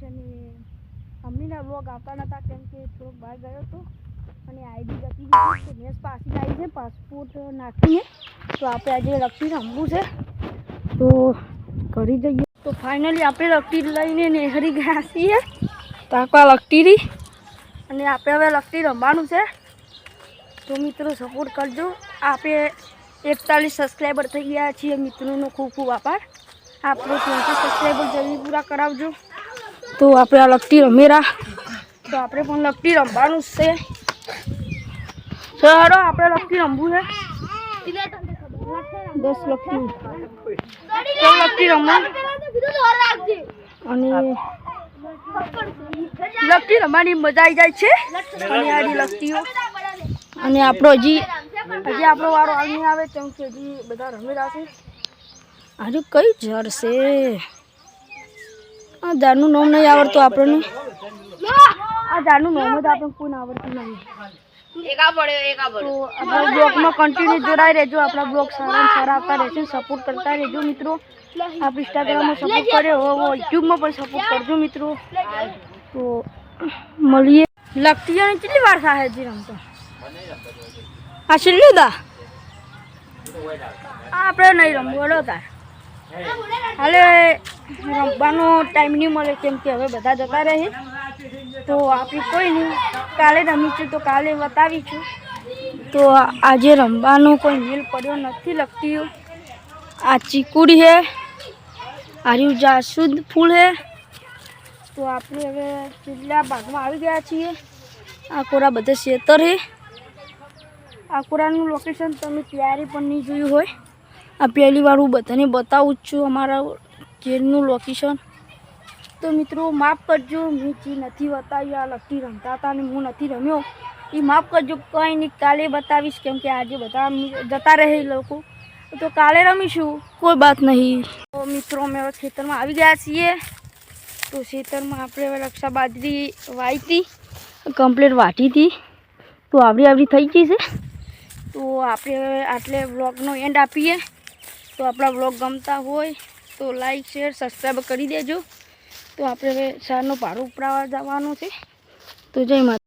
છે ને મમ્મીના બ્લોગ આવતા નતા કેમ કે થોડોક બહાર ગયો હતો અને આઈડી જતી ગેસ મેસ આવી છે પાસપોર્ટ નાખીએ તો આપણે આજે લખતી રમવું છે. તો કરી જઈએ તો ફાઇનલી આપણે લકટી લઈને નેહરી ગયા છીએ. તાકવા લકટીરી અને આપણે હવે લકટી રમવાનું છે. તો મિત્રો સપોર્ટ કરજો. આપણે એકતાલીસ સબસ્ક્રાઈબર થઈ ગયા છીએ. મિત્રોનો ખૂબ ખૂબ આભાર. આપણે ત્રણસો સબસ્ક્રાઈબર જલ્દી પૂરા કરાવજો. તો આપણે આ લકટી રમેરા તો આપણે પણ લગતી રમવાનું છે. ચાલો આપણે લગતી રમવું છે. દસ લગતી ચલો લકટી રમવા અને લગતી રમવાની મજા આવી જાય છે. અને આડી લકટીઓ અને આપણો હજી હજી આપણો વારો આવી આવે, કેમ કે હજી બધા રમી રહ્યા છે. આજે કઈ જર છે? આ ઝાડનું નામ નહીં આવડતું આપણને. આ ઝાડનું નામ જ આપણને કોઈ આવડતું નહીં. તો આપણા બ્લોગમાં કન્ટિન્યુ જોડાઈ રહેજો. આપણા બ્લોગ સારા સારા આવતા રહેશે સપોર્ટ કરતા રહેજો મિત્રો. આપ ઇન્સ્ટાગ્રામમાં સપોર્ટ કર્યો યુટ્યુબમાં પણ સપોર્ટ કરજો મિત્રો. તો મળીએ. લગતી અને કેટલી વાર થાય હજી રમતો આ છેલ્લી દા? આ આપણે નહીં રમવું હલો તાર. હાલે. રમવાનો ટાઈમ નહીં મળે કેમ કે હવે બધા જતા રહે તો આપણે કોઈ નહીં. કાલે રમીશું તો કાલે બતાવીશું તો આજે રમવાનો કોઈ મેલ પડ્યો નથી લગતી. આ ચીકુડી હે આર્યું જાસૂદ ફૂલ હે તો આપણે હવે છેલ્લા ભાગમાં આવી ગયા છીએ. આ કોરા બધા શેતર હે આ કોરાનું લોકેશન તમે ત્યારે પણ નહીં જોયું હોય. આ પહેલી વાર હું બધાને બતાવું જ છું અમારા ઘેરનું લોકેશન તો મિત્રો, માફ કરજો, મેં જે નથી બતાવ્યું, આ લગતી રમતા હતા અને હું નથી રમ્યો. એ માફ કરજો, કંઈ નહીં, કાલે બતાવીશ, કેમ કે આજે બધા જતા રહે લોકો. તો કાલે રમીશું, કોઈ બાત નહીં. તો મિત્રો, અમે હવે ખેતરમાં આવી ગયા છીએ. તો ખેતરમાં આપણે હવે રક્ષા બાજરી વાવી કમ્પ્લીટ વાટી હતી. તો આવડી આવડી થઈ ગઈ છે. તો આપણે હવે આટલે વ્લોગનો એન્ડ આપીએ. તો આપણા વ્લોગ ગમતા હોય તો લાઈક શેર સબસ્ક્રાઈબ કરી દેજો. તો આપણે હવે શારનો ભાડું ઉપરાવા જવાનું છે. તો જય માતા